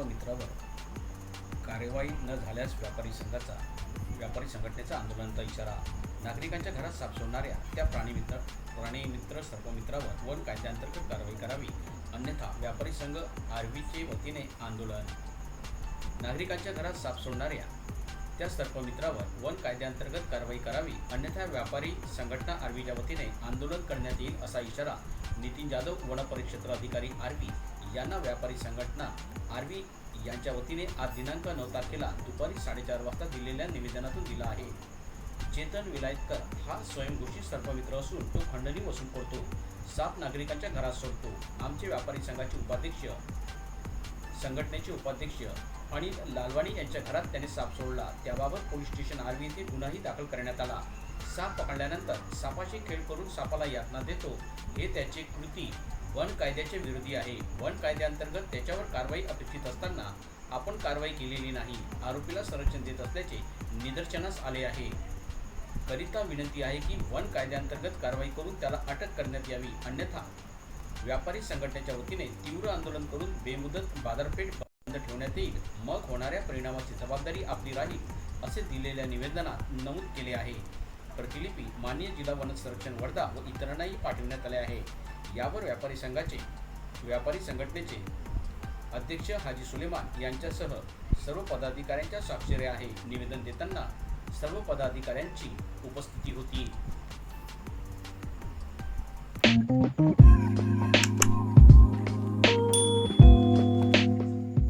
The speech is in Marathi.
मित्रावर कार्यवाही न झाल्यास व्यापारी संघाचा व्यापारी संघटनेचा आंदोलनाचा इशारा नागरिकांच्या घरात साप सोडणाऱ्या त्या प्राणीमित्र प्राणीमित्र सर्पमित्रावर वन कायद्याअंतर्गत कारवाई करावी अन्यथा व्यापारी संघ आरवीचे वतीने आंदोलन. नागरिकांच्या घरात साप सोडणाऱ्या त्या सर्पमित्रावर वन कायद्याअंतर्गत कारवाई करावी अन्यथा व्यापारी संघटना आरवीच्या वतीने आंदोलन करण्यात येईल असा इशारा नितीन जाधव वन परिक्षेत्र अधिकारी आरवी यांना व्यापारी संघटना आर्वी यांच्या वतीने आज दिनांक नऊ तारखेला दुपारी साडेचार वाजता दिलेल्या निवेदनातून दिला आहे. चेतन विलायतकर हा स्वयंघोषित सर्पमित्र असून तो खंडणी वसूल करतो साप नागरिकांच्या घरात सोडतो. आमचे व्यापारी संघाचे उपाध्यक्ष संघटनेचे उपाध्यक्ष अनिल लालवाणी यांच्या घरात त्याने साप सोडला. त्याबाबत पोलीस स्टेशन आर्मी येथे गुन्हाही दाखल करण्यात आला. साप पकडल्यानंतर सापाशी खेळ करून सापाला यातना देतो. हे त्याचे कृती वन कायद्याच्या विरोधी आहे. वन कायद्याअंतर्गत त्याच्यावर कारवाई अपेक्षित असताना आपण कारवाई केलेली नाही आरोपीला संरक्षण देत असल्याचे निदर्शनास आले आहे. करिता विनंती आहे की वन कायद्याअंतर्गत कारवाई करून त्याला अटक करण्यात यावी अन्यथा व्यापारी संघटनेच्या वतीने तीव्र आंदोलन करून बेमुदत बाजारपेठ बंद ठेवण्यात येईल. मग होणाऱ्या परिणामाची जबाबदारी आपली राहील असे दिलेल्या निवेदनात नमूद केले आहे. प्रतिलिपी माननीय जिल्हा वन संरक्षण वर्धा व इतरांनाही पाठविण्यात आले आहे. यावर व्यापारी संघाचे व्यापारी संघटनेचे अध्यक्ष हाजी सुलेमान यांच्यासह सर्व पदाधिकाऱ्यांच्या स्वाक्षऱ्या आहे. निवेदन देताना सर्व पदाधिकाऱ्यांची उपस्थिती होती.